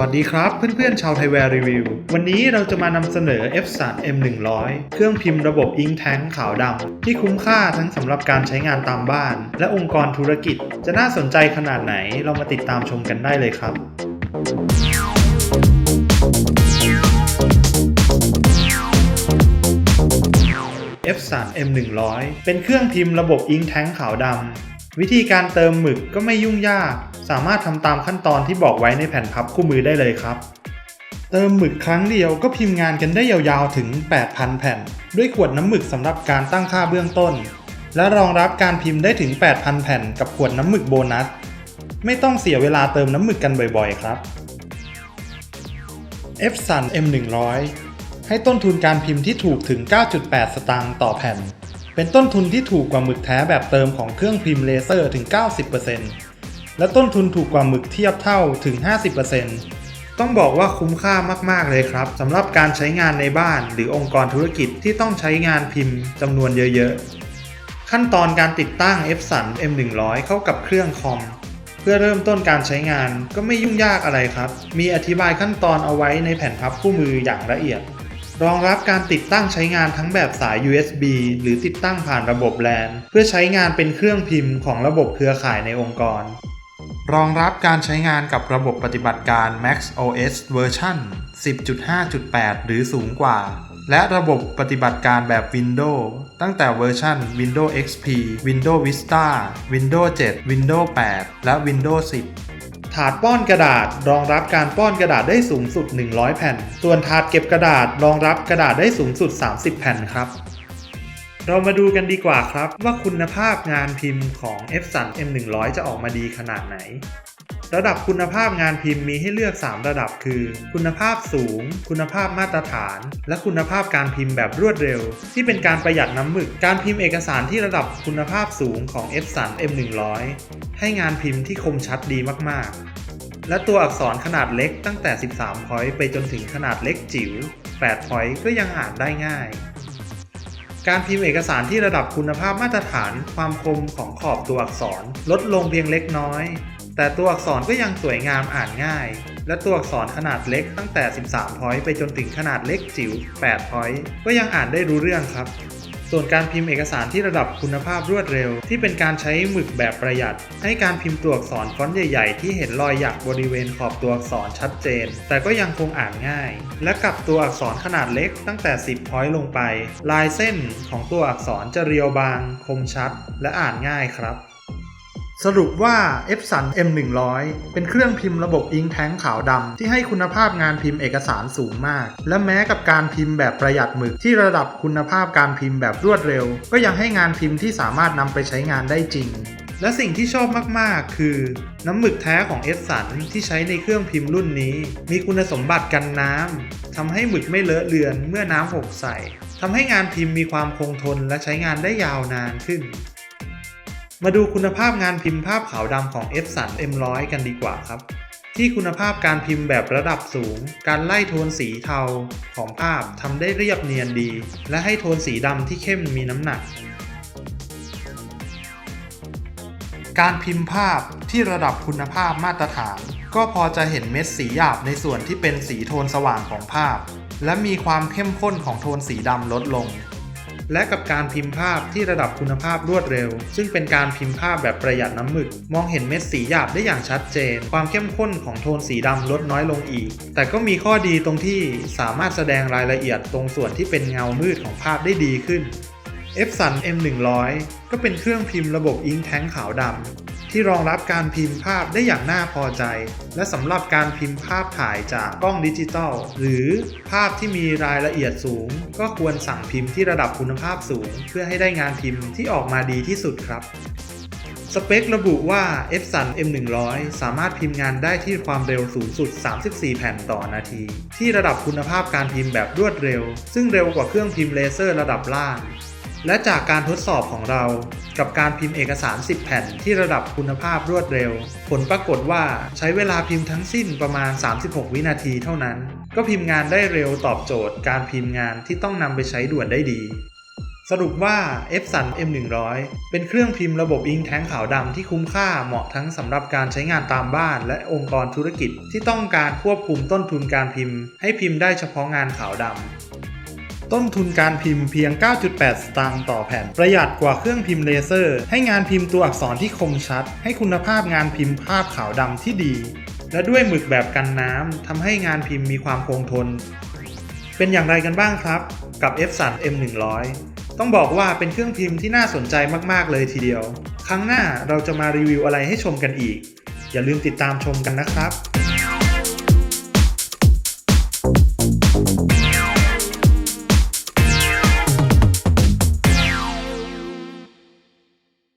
วัสดีครับเพื่อนๆชาวไทยแวร์รีวิว วันนี้เราจะมานำเสนอ F3 M100 เครื่องพิมพ์ระบบ Ink Tank ขาวดำที่คุ้มค่าทั้งสำหรับการใช้งานตามบ้าน และองค์กรธุรกิจ จะน่าสนใจขนาดไหนเรามาติดตามชมกันได้เลยครับ F3 M100 เป็นเครื่องพิมพ์ระบบ Ink Tank ขาวดำวิธีการเติมหมึกก็ไม่ยุ่งยาก สามารถทำตามขั้นตอนที่บอกไว้ในแผ่นพับคู่มือได้เลยครับ เติมหมึกครั้งเดียวก็พิมพ์งานกันได้ยาวๆถึง 8,000 แผ่น ด้วยขวดน้ำหมึกสำหรับการตั้งค่าเบื้องต้น และรองรับการพิมพ์ได้ถึง 8,000 แผ่น กับขวดน้ำหมึกโบนัส ไม่ต้องเสียเวลาเติมน้ำหมึกกันบ่อยๆ ครับ F Sun M100 ให้ต้นทุนการพิมพ์ที่ถูกถึง 9.8 สตางค์ต่อแผ่น เป็นต้นทุนที่ถูกกว่าหมึกแท้แบบเติมของเครื่องพิมพ์เลเซอร์ถึง 90% และต้นทุนถูกกว่าหมึกเทียบเท่าถึง 50%ต้องบอกว่าคุ้มค่ามาก ๆ เลยครับสำหรับการใช้งานในบ้านหรือองค์กรธุรกิจที่ต้องใช้งานพิมพ์จำนวนเยอะ ๆ ขั้นตอนการติดตั้ง F สัน M100 เข้ากับเครื่องคอมเพื่อเริ่มต้นการใช้งานก็ไม่ยุ่งยากอะไรครับ มีอธิบายขั้นตอนเอาไว้ในแผ่นพับคู่มืออย่างละเอียด รองรับการติดตั้งใช้งานทั้งแบบสาย USB หรือติดตั้งผ่านระบบ LAN เพื่อใช้งานเป็นเครื่องพิมพ์ของระบบเครือข่ายในองค์กร รองรับการใช้งานกับระบบปฏิบัติการ Mac OS เวอร์ชัน10.5.8 หรือสูงกว่า และระบบปฏิบัติการแบบ Windows ตั้งแต่เวอร์ชัน Windows XP Windows Vista Windows 7 Windows 8 และ Windows 10ถาดป้อนกระดาษรองรับการป้อนกระดาษได้สูงสุด 100 แผ่น ส่วนถาดเก็บกระดาษรองรับกระดาษได้สูงสุด 30 แผ่นครับ เรามาดูกันดีกว่าครับ ว่าคุณภาพงานพิมพ์ของ F สัน M100 จะออกมาดีขนาดไหน ระดับคุณภาพงานพิมพ์มีให้เลือก 3 ระดับคือ คุณภาพสูง คุณภาพมาตรฐาน และคุณภาพการพิมพ์แบบรวดเร็ว ที่เป็นการประหยัดน้ำหมึก การพิมพ์เอกสารที่ระดับคุณภาพสูงของ F สัน M100 ให้งานพิมพ์ที่คมชัดดีมากๆ และตัวอักษรขนาดเล็กตั้งแต่ 13 พอยต์ไปจนถึงขนาดเล็กจิ๋ว 8 พอยต์ก็ยังอ่านได้ง่าย การพิมพ์เอกสารที่ระดับคุณภาพมาตรฐานความคมของขอบตัวอักษร ลดลงเพียงเล็กน้อย แต่ตัวอักษรก็ยังสวยงามอ่านง่าย และตัวอักษรขนาดเล็กตั้งแต่ 13 พอยต์ไปจนถึงขนาดเล็กจิ๋ว 8 พอยต์ก็ยังอ่านได้รู้เรื่องครับ ส่วนการพิมพ์เอกสารที่ระดับคุณภาพรวดเร็ว ที่เป็นการใช้หมึกแบบประหยัด ให้การพิมพ์ตัวอักษรฟอนต์ใหญ่ ๆ ที่เห็นรอยหยักบริเวณขอบตัวอักษรชัดเจน แต่ก็ยังคงอ่านง่าย และกับตัวอักษรขนาดเล็กตั้งแต่ 10 พอยต์ลงไป ลายเส้นของตัวอักษรจะเรียวบาง คมชัด และอ่านง่ายครับ สรุปว่า F สัน M100 เป็นเครื่องพิมพ์ระบบ Ink Tank ขาวดำที่ให้คุณภาพงานพิมพ์เอกสารสูงมาก และแม้กับการพิมพ์แบบประหยัดหมึกที่ระดับคุณภาพการพิมพ์แบบรวดเร็ว ก็ยังให้งานพิมพ์ที่สามารถนำไปใช้งานได้จริง และสิ่งที่ชอบมากๆ คือ น้ำหมึกแท้ของ F สันที่ใช้ในเครื่องพิมพ์รุ่นนี้ มีคุณสมบัติกันน้ำทำให้หมึกไม่เลอะเลือนเมื่อน้ำหกใส่ทำให้งานพิมพ์มีความคงทนและใช้งานได้ยาวนานขึ้น มาดูคุณภาพงานพิมพ์ภาพขาวดำของ F สัน M100 กันดีกว่าครับ ที่คุณภาพการพิมพ์แบบระดับสูง การไล่โทนสีเทาของภาพทำได้เรียบเนียนดี และให้โทนสีดำที่เข้มมีน้ำหนัก การพิมพ์ภาพที่ระดับคุณภาพมาตรฐาน ก็พอจะเห็นเม็ดสีหยาบในส่วนที่เป็นสีโทนสว่างของภาพ และมีความเข้มข้นของโทนสีดำลดลง และกับการพิมพ์ภาพที่ระดับคุณภาพรวดเร็ว ซึ่งเป็นการพิมพ์ภาพแบบประหยัดน้ำหมึก มองเห็นเม็ดสีหยาบได้อย่างชัดเจน ความเข้มข้นของโทนสีดำลดน้อยลงอีก แต่ก็มีข้อดีตรงที่สามารถแสดงรายละเอียดตรงส่วนที่เป็นเงามืดของภาพได้ดีขึ้น Epson M100 ก็เป็นเครื่องพิมพ์ระบบอิงแท้งขาวดำ ที่รองรับการพิมพ์ภาพได้อย่างน่าพอใจ และสำหรับการพิมพ์ภาพถ่ายจากกล้องดิจิตอลหรือภาพที่มีรายละเอียดสูง ก็ควรสั่งพิมพ์ที่ระดับคุณภาพสูง เพื่อให้ได้งานพิมพ์ที่ออกมาดีที่สุดครับสเปคระบุว่า F สัน M100 สามารถพิมพ์งานได้ที่ความเร็วสูงสุด 34 แผ่นต่อนาที ที่ระดับคุณภาพการพิมพ์แบบรวดเร็ว ซึ่งเร็วกว่าเครื่องพิมพ์เลเซอร์ระดับล่าง และจากการทดสอบของเรา กับการพิมพ์เอกสาร 10 แผ่นที่ระดับคุณภาพรวดเร็ว ผลปรากฏว่าใช้เวลาพิมพ์ทั้งสิ้นประมาณ 36 วินาทีเท่านั้น ก็พิมพ์งานได้เร็วตอบโจทย์ การพิมพ์งานที่ต้องนำไปใช้ด่วนได้ดี สรุปว่า Epson M100 เป็นเครื่องพิมพ์ระบบอิงแท้งขาวดำที่คุ้มค่าเหมาะทั้งสำหรับการใช้งานตามบ้านและองค์กรธุรกิจที่ต้องการควบคุมต้นทุนการพิมพ์ ให้พิมพ์ได้เฉพาะงานขาวดำ ต้นทุนการพิมพ์เพียง 9.8 สตางค์ต่อแผ่น ประหยัดกว่าเครื่องพิมพ์เลเซอร์ ให้งานพิมพ์ตัวอักษรที่คมชัด ให้คุณภาพงานพิมพ์ภาพขาวดำที่ดี และด้วยหมึกแบบกันน้ำทำให้งานพิมพ์มีความคงทน เป็นอย่างไรกันบ้างครับ กับ Epson M100 ต้องบอกว่าเป็นเครื่องพิมพ์ที่น่าสนใจมาก ๆ เลยทีเดียว ครั้งหน้าเราจะมารีวิวอะไรให้ชมกันอีก อย่าลืมติดตามชมกันนะครับ